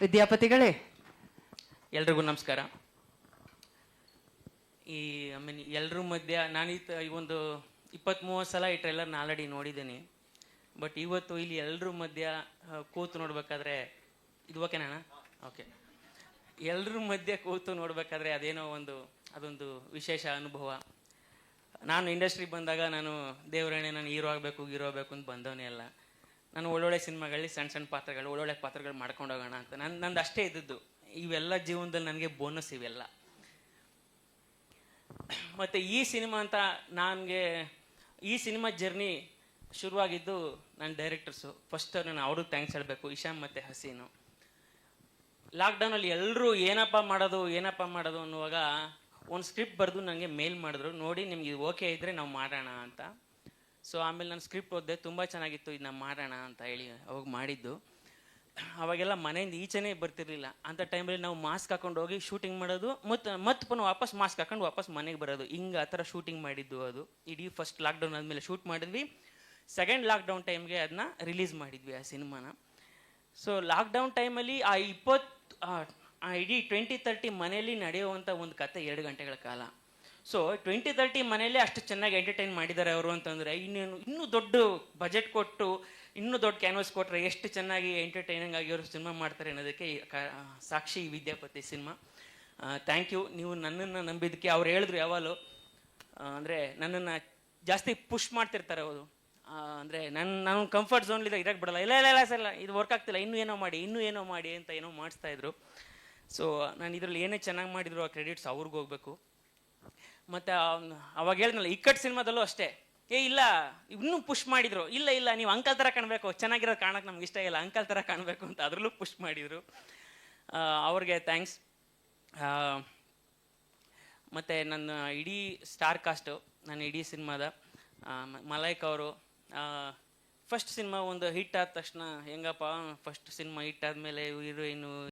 ವಿದ್ಯಾಪತಿಗಳೇ. ಎಲ್ರಿಗೂ ನಮಸ್ಕಾರ. ಈ ಐ ಮೀನ್ ಎಲ್ಲರೂ ಮಧ್ಯ ನಾನು ಈ ಒಂದು ಇಪ್ಪತ್ತ್ ಮೂವತ್ತು ಸಲ ಈ ಟ್ರೈಲರ್ನ ಆಲ್ರೆಡಿ ನೋಡಿದ್ದೀನಿ. ಬಟ್ ಇವತ್ತು ಇಲ್ಲಿ ಎಲ್ಲರ ಮಧ್ಯ ಕೂತು ನೋಡ್ಬೇಕಾದ್ರೆ, ಇದು ಓಕೆನಾ ಓಕೆ ಎಲ್ಲರೂ ಮಧ್ಯೆ ಕೂತು ನೋಡ್ಬೇಕಾದ್ರೆ ಅದೇನೋ ಒಂದು, ಅದೊಂದು ವಿಶೇಷ ಅನುಭವ. ನಾನು ಇಂಡಸ್ಟ್ರಿಗೆ ಬಂದಾಗ ನಾನು ದೇವರಣೆ ನಾನು ಹೀರೋ ಆಗಬೇಕು ಹೀರೋ ಆಗಬೇಕು ಅಂತ ಬಂದವನೇ ಅಲ್ಲ. ನಾನು ಒಳ್ಳೊಳ್ಳೆ ಸಿನಿಮಾಗಳಲ್ಲಿ ಸಣ್ಣ ಸಣ್ಣ ಪಾತ್ರಗಳು, ಒಳ್ಳೊಳ್ಳೆ ಪಾತ್ರಗಳು ಮಾಡ್ಕೊಂಡು ಹೋಗೋಣ ಅಂತ. ನನ್ನ ನಂದು ಅಷ್ಟೇ ಇದ್ದದ್ದು. ಇವೆಲ್ಲ ಜೀವನದಲ್ಲಿ ನನಗೆ ಬೋನಸ್ ಇವೆಲ್ಲ. ಮತ್ತು ಈ ಸಿನಿಮಾ ಅಂತ ನನಗೆ, ಈ ಸಿನಿಮಾ ಜರ್ನಿ ಶುರುವಾಗಿದ್ದು ನನ್ನ ಡೈರೆಕ್ಟರ್ಸು ಫಸ್ಟ್ ನಾನು ಅವ್ರಿಗೆ ಥ್ಯಾಂಕ್ಸ್ ಹೇಳಬೇಕು ಇಶಾಮ್ ಮತ್ತು ಹಸೀನು. ಲಾಕ್ಡೌನಲ್ಲಿ ಎಲ್ಲರೂ ಏನಪ್ಪ ಮಾಡೋದು ಏನಪ್ಪ ಮಾಡೋದು ಅನ್ನುವಾಗ ಒಂದು ಸ್ಕ್ರಿಪ್ಟ್ ಬರೆದು ನನಗೆ ಮೇಲ್ ಮಾಡಿದ್ರು. ನೋಡಿ, ನಿಮ್ಗೆ ಇದು ಓಕೆ ಇದ್ದರೆ ನಾವು ಮಾಡೋಣ ಅಂತ. ಸೊ ಆಮೇಲೆ ನಾನು ಸ್ಕ್ರಿಪ್ಟ್ ಓದಿದೆ, ತುಂಬ ಚೆನ್ನಾಗಿತ್ತು ಇದನ್ನ ಮಾಡೋಣ ಅಂತ ಹೇಳಿ ಅವಾಗ ಮಾಡಿದ್ದು. ಅವಾಗೆಲ್ಲ ಮನೆಯಿಂದ ಈಚೆನೇ ಬರ್ತಿರ್ಲಿಲ್ಲ. ಅಂಥ ಟೈಮಲ್ಲಿ ನಾವು ಮಾಸ್ಕ್ ಹಾಕೊಂಡು ಹೋಗಿ ಶೂಟಿಂಗ್ ಮಾಡೋದು ಮತ್ತು ಮತ್ತೆ ಪುನಃ ವಾಪಸ್ ಮಾಸ್ಕ್ ಹಾಕೊಂಡು ವಾಪಸ್ ಮನೆಗೆ ಬರೋದು. ಹಿಂಗೆ ಆ ಥರ ಶೂಟಿಂಗ್ ಮಾಡಿದ್ದು ಅದು. ಇಡೀ ಫಸ್ಟ್ ಲಾಕ್ಡೌನ್ ಆದಮೇಲೆ ಶೂಟ್ ಮಾಡಿದ್ವಿ. ಸೆಕೆಂಡ್ ಲಾಕ್ಡೌನ್ ಟೈಮ್ಗೆ ಅದನ್ನ ರಿಲೀಸ್ ಮಾಡಿದ್ವಿ ಆ ಸಿನಿಮಾನ. ಸೊ ಲಾಕ್ಡೌನ್ ಟೈಮಲ್ಲಿ ಆ ಇಪ್ಪತ್ತು ಇಡೀ ಟ್ವೆಂಟಿ ತರ್ಟಿ ಮನೆಯಲ್ಲಿ ನಡೆಯುವಂಥ ಒಂದು ಕತೆ ಎರಡು ಗಂಟೆಗಳ ಕಾಲ. ಸೊ ಟ್ವೆಂಟಿ ತರ್ಟಿ ಮನೆಯಲ್ಲೇ ಅಷ್ಟು ಚೆನ್ನಾಗಿ ಎಂಟರ್ಟೈನ್ ಮಾಡಿದ್ದಾರೆ ಅವರು ಅಂತಂದರೆ ಇನ್ನೇನು ಇನ್ನೂ ದೊಡ್ಡ ಬಜೆಟ್ ಕೊಟ್ಟು ಇನ್ನೂ ದೊಡ್ಡ ಕ್ಯಾನ್ವಸ್ ಕೊಟ್ಟರೆ ಎಷ್ಟು ಚೆನ್ನಾಗಿ ಎಂಟರ್ಟೈನಿಂಗ್ ಆಗಿ ಅವರು ಸಿನಿಮಾ ಮಾಡ್ತಾರೆ ಅನ್ನೋದಕ್ಕೆ ಸಾಕ್ಷಿ ವಿದ್ಯಾಪತಿ ಸಿನಿಮಾ ಥ್ಯಾಂಕ್ ಯು ನೀವು ನನ್ನನ್ನು ನಂಬಿದ್ದಕ್ಕೆ ಅವ್ರು ಹೇಳಿದ್ರು ಯಾವಾಗಲೂ. ಅಂದರೆ ನನ್ನನ್ನು ಜಾಸ್ತಿ ಪುಷ್ ಮಾಡ್ತಿರ್ತಾರೆ ಅವರು. ಅಂದರೆ ನನ್ನ ನಾನು ಕಂಫರ್ಟ್ ಝೋನ್ಲಿದ್ದ ಇರಕ್ಕೆ ಬಿಡಲ್ಲ. ಇಲ್ಲ ಇಲ್ಲ ಇಲ್ಲ ಸರ್ ಇಲ್ಲ, ಇದು ವರ್ಕ್ ಆಗ್ತಿಲ್ಲ. ಇನ್ನೂ ಏನೋ ಮಾಡಿ ಇನ್ನೂ ಏನೋ ಮಾಡಿ ಅಂತ ಏನೋ ಮಾಡಿಸ್ತಾ ಇದ್ರು. ಸೊ ನಾನು ಇದರಲ್ಲಿ ಏನೇ ಚೆನ್ನಾಗಿ ಮಾಡಿದ್ರು ಆ ಕ್ರೆಡಿಟ್ಸ್ ಅವ್ರಿಗೆ ಹೋಗಬೇಕು. ಮತ್ತು ಅವಾಗ ಹೇಳಿದ್ನಲ್ಲ ಇಕ್ಕಟ್ ಸಿನಿಮಾದಲ್ಲೂ ಅಷ್ಟೇ. ಏ, ಇಲ್ಲ, ಇನ್ನೂ ಪುಷ್ ಮಾಡಿದ್ರು. ಇಲ್ಲ ಇಲ್ಲ, ನೀವು ಅಂಕಲ್ ಥರ ಕಾಣಬೇಕು. ಚೆನ್ನಾಗಿರೋದು ಕಾಣಕ್ಕೆ ನಮ್ಗೆ ಇಷ್ಟ ಇಲ್ಲ. ಅಂಕಲ್ ಥರ ಕಾಣಬೇಕು ಅಂತ ಅದರಲ್ಲೂ ಪುಷ್ ಮಾಡಿದರು. ಅವ್ರಿಗೆ ಥ್ಯಾಂಕ್ಸ್ ಮತ್ತು ನನ್ನ ಇಡೀ ಸ್ಟಾರ್ ಕಾಸ್ಟು ನನ್ನ ಇಡೀ ಸಿನಿಮಾದ ಮಲೈಕ್ ಅವರು ಫಸ್ಟ್ ಸಿನಿಮಾ ಒಂದು ಹಿಟ್ ಆದ ತಕ್ಷಣ ಹೆಂಗಪ್ಪ ಫಸ್ಟ್ ಸಿನಿಮಾ ಹಿಟ್ ಆದಮೇಲೆ ಹೀರೋಯಿನು